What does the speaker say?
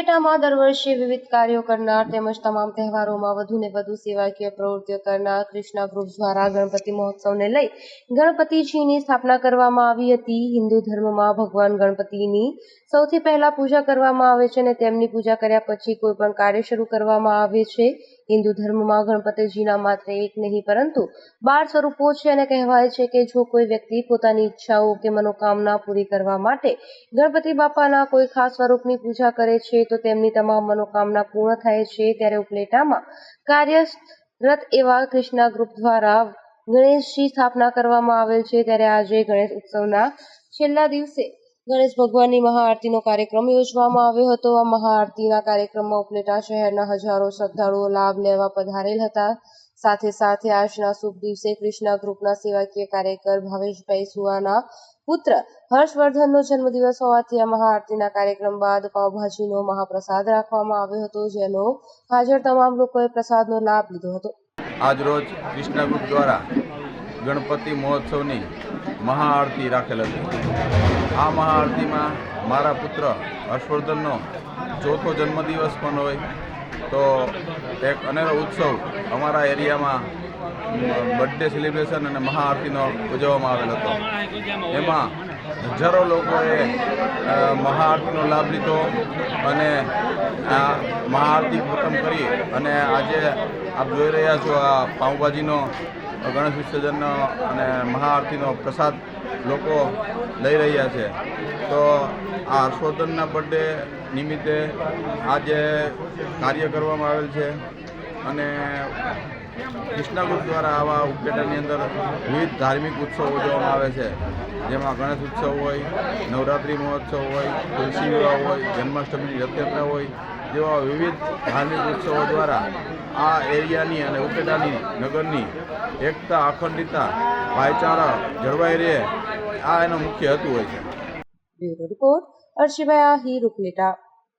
ઉપલેટામાં દર વર્ષે વિવિધ કાર્યો કરનાર તેમજ તમામ તહેવારોમાં વધુને વધુ સેવાકીય પ્રવૃત્તિઓ કરનાર કૃષ્ણા ગ્રુપ દ્વારા ગણપતિ મહોત્સવને લઈ ગણપતિજીની સ્થાપના કરવામાં આવી હતી. હિન્દુ ધર્મમાં ભગવાન ગણપતિની સૌથી પહેલા પૂજા કરવામાં આવે છે અને તેમની પૂજા કર્યા પછી કોઈ પણ કાર્ય શરૂ કરવામાં આવે છે. હિન્દુ ધર્મમાં ગણપતિજીના માત્ર એક નહીં, પરંતુ બાર સ્વરૂપો છે અને કહેવાય છે કે જો કોઈ વ્યક્તિ પોતાની ઈચ્છાઓ કે મનોકામના પૂરી કરવા માટે ગણપતિ બાપાના કોઈ ખાસ સ્વરૂપની પૂજા કરે છે, તો તેમની તમામ મનોકામના પૂર્ણ થાય છે, ત્યારે ઉપલેટામાં કાર્યરત એવા કૃષ્ણા ગ્રુપ દ્વારા ગણેશજી સ્થાપના કરવામાં આવેલ છે, ત્યારે આજે ગણેશ ઉત્સવના છેલ્લા દિવસે ગણેશ ભગવાનની મહાઆરતીનો કાર્યક્રમ યોજવામાં આવ્યો હતો. આ મહાઆરતીના કાર્યક્રમમાં ઉપલેટા શહેરના હજારો શ્રદ્ધાળુઓ લાભ લેવા પધારેલ હતા. સાથે સાથે આજના શુભ દિવસે કૃષ્ણા ગ્રુપના સેવાકીય કાર્યકર ભાવેશભાઈ સુવાના પુત્ર હર્ષવર્ધનનો જન્મદિવસ હોવાથી આ મહાઆરતીના કાર્યક્રમ બાદ પાવભાજીનો મહાપ્રસાદ રાખવામાં આવ્યો હતો, જેનો હાજર તમામ લોકોએ પ્રસાદનો લાભ લીધો હતો. આજરોજ કૃષ્ણ ગ્રુપ દ્વારા ગણપતિ મહોત્સવની મહાઆરતી રાખેલ હતી. આ મહાઆરતીમાં મારા પુત્ર હર્ષવર્ધનનો ચોથો જન્મદિવસ પણ હોય તો એક અનેરો ઉત્સવ અમારા એરિયામાં બર્થડે સેલિબ્રેશન અને મહાઆરતીનો ઉજવવામાં આવેલ હતો. એમાં હજારો લોકોએ મહાઆરતીનો લાભ લીધો અને આ મહાઆરતી ખતમ કરી અને આજે આપ જોઈ રહ્યા છો આ પાઉંભાજીનો ગણેશ વિસર્જનનો અને મહાઆરતીનો પ્રસાદ લોકો લઈ રહ્યા છે. તો આ હર્ષવર્ધનના બર્થડે નિમિત્તે આજે કાર્ય કરવામાં આવેલ છે અને કૃષ્ણા ગ્રુપ દ્વારા આવા ઉપકેટાની અંદર વિવિધ ધાર્મિક ઉત્સવો ઉજવવામાં આવે છે. જેમાં ગણેશ ઉત્સવ હોય, નવરાત્રિ મહોત્સવ હોય, તુલસી વિવાહ હોય, જન્માષ્ટમીની રથયાત્રા હોય, જેવા વિવિધ ધાર્મિક ઉત્સવો દ્વારા આ એરિયાની અને ઉપકેટાની નગરની એકતા, અખંડિતતા, ભાઈચારા જળવાઈ રહે. આ એનો મુખ્ય હેતુ હોય છે. Bureau report, Arshibhai Ahir Upleta